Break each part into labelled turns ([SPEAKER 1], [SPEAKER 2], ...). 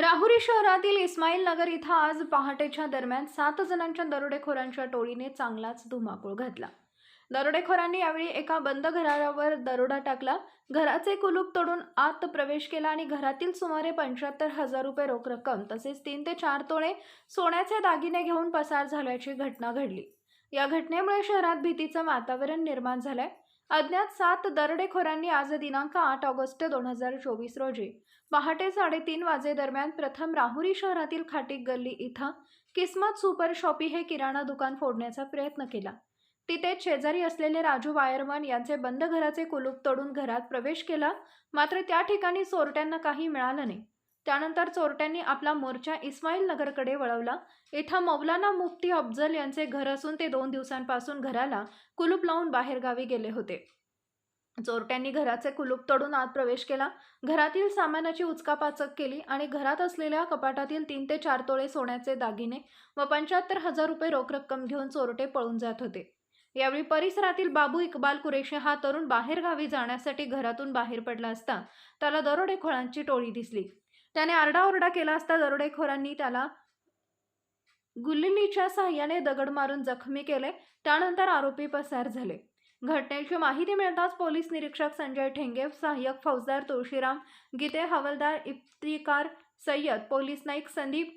[SPEAKER 1] राहुरी शहरातील इस्माईल नगर इथं आज पहाटेच्या दरम्यान सात जणांच्या दरोडेखोरांच्या टोळीने चांगलाच धुमाकूळ घातला. दरोडेखोरांनी यावेळी एका बंद घरावर दरोडा टाकला. घराचे कुलूप तोडून आत प्रवेश केला आणि घरातील सुमारे पंच्याहत्तर हजार रुपये रोख रक्कम तसेच तीन ते चार तोळे सोन्याचे दागिने घेऊन पसार झाल्याची घटना घडली. या घटनेमुळे शहरात भीतीचं वातावरण निर्माण झालंय. अज्ञात सात दरोडेखोरांनी आज दिनांक आठ ऑगस्ट दोन हजार चोवीस रोजी पहाटे साडेतीन वाजेदरम्यान प्रथम राहुरी शहरातील खाटीक गल्ली इथं किस्मत सुपर शॉपी हे किराणा दुकान फोडण्याचा प्रयत्न केला. तिथे शेजारी असलेले राजू वायरमन यांचे बंद घराचे कुलूप तोडून घरात प्रवेश केला मात्र त्या ठिकाणी चोरट्यांना काही मिळालं नाही. त्यानंतर चोरट्यांनी आपला मोर्चा इस्माईल नगरकडे वळवला. इथं मौलाना मुफ्ती अफजल यांचे घर असून ते दोन दिवसांपासून घराला कुलूप लावून बाहेरगावी गेले होते. चोरट्यांनी घराचे कुलूप तोडून आत प्रवेश केला. घरातील सामानाची उचकापाचक केली आणि घरात असलेल्या कपाटातील तीन ते चार तोळे सोन्याचे दागिने व पंच्याहत्तर हजार रुपये रोख रक्कम घेऊन चोरटे पळून जात होते. यावेळी परिसरातील बाबू इकबाल कुरेशी हा तरुण बाहेरगावी जाण्यासाठी घरातून बाहेर पडला असता त्याला दरोडेखोळांची टोळी दिसली. त्याने आरडाओरडा केला असता दरोडेखोरांनी त्याला गुल्लीच्या साह्याने दगड मारून जखमी केले. त्यानंतर आरोपी पसार झाले. घटनेची माहिती मिळताच पोलीस निरीक्षक संजय ठेंगे सहाय्यक फौजदार तुळशीराम गीते हवालदार इफ्तिकार सय्यद पोलीस नाईक संदीप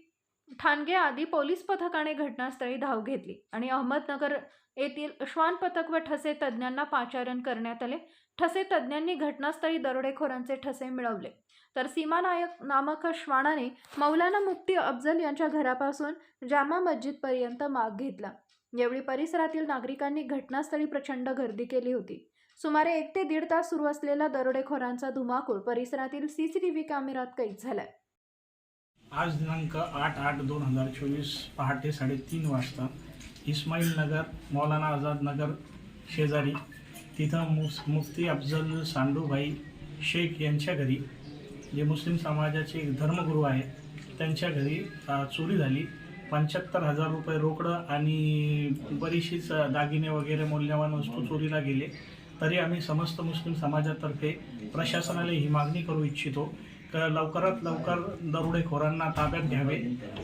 [SPEAKER 1] ठाणगे आदी पोलीस पथकाने घटनास्थळी धाव घेतली आणि अहमदनगर येथील श्वान पथक व ठसे तज्ज्ञांना पाचारण करण्यात आले. ठसे तज्ज्ञांनी घटनास्थळी दरोडेखोरांचे ठसे मिळवले. तर सीमानायक नामक श्वानाने मौलाना मुफ्ती अफजल यांच्या घरापासून जामा मस्जिदपर्यंत माग घेतला. यावेळी परिसरातील नागरिकांनी घटनास्थळी प्रचंड गर्दी केली होती. सुमारे एक ते दीड तास सुरू असलेला दरोडेखोरांचा धुमाकूळ परिसरातील सीसीटीव्ही कॅमेऱ्यात कैद झालाय.
[SPEAKER 2] आज दिनांक आठ आठ दोन हजार चोवीस पहाटे साडेतीन वाजता इस्माईल नगर मौलाना आझाद नगर शेजारी तिथं मुस मुफ्ती अफजल सांडूभाई शेख यांच्या घरी जे मुस्लिम समाजाचे धर्मगुरू आहेत त्यांच्या घरी चोरी झाली. पंच्याहत्तर हजार रुपये रोकडं आणि बरीचशीच दागिने वगैरे मौल्यवान वस्तू चोरीला गेले. तरी आम्ही समस्त मुस्लिम समाजातर्फे प्रशासनाला ही मागणी करू इच्छितो. तर लवकरात लवकर दरोडेखोरांना ताब्यात घ्यावे.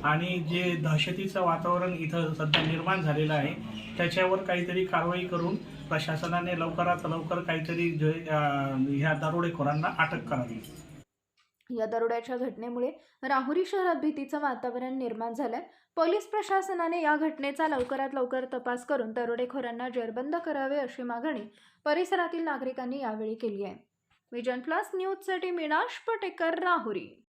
[SPEAKER 2] आणि जे दहशतीचं वातावरण इथं सध्या निर्माण झालेलं आहे त्याच्यावर काहीतरी कारवाई करून प्रशासनाने लवकरात लवकर काहीतरी जे ह्या दरोडेखोरांना अटक करावी.
[SPEAKER 1] या दरोड्याच्या घटनेमुळे राहुरी शहरात भीतीचं वातावरण निर्माण झालंय. पोलीस प्रशासनाने या घटनेचा लवकरात लवकर तपास करून दरोडेखोरांना जेरबंद करावे अशी मागणी परिसरातील नागरिकांनी यावेळी केली आहे. विजन प्लस न्यूजसाठी मीनाश पटेकर राहुरी.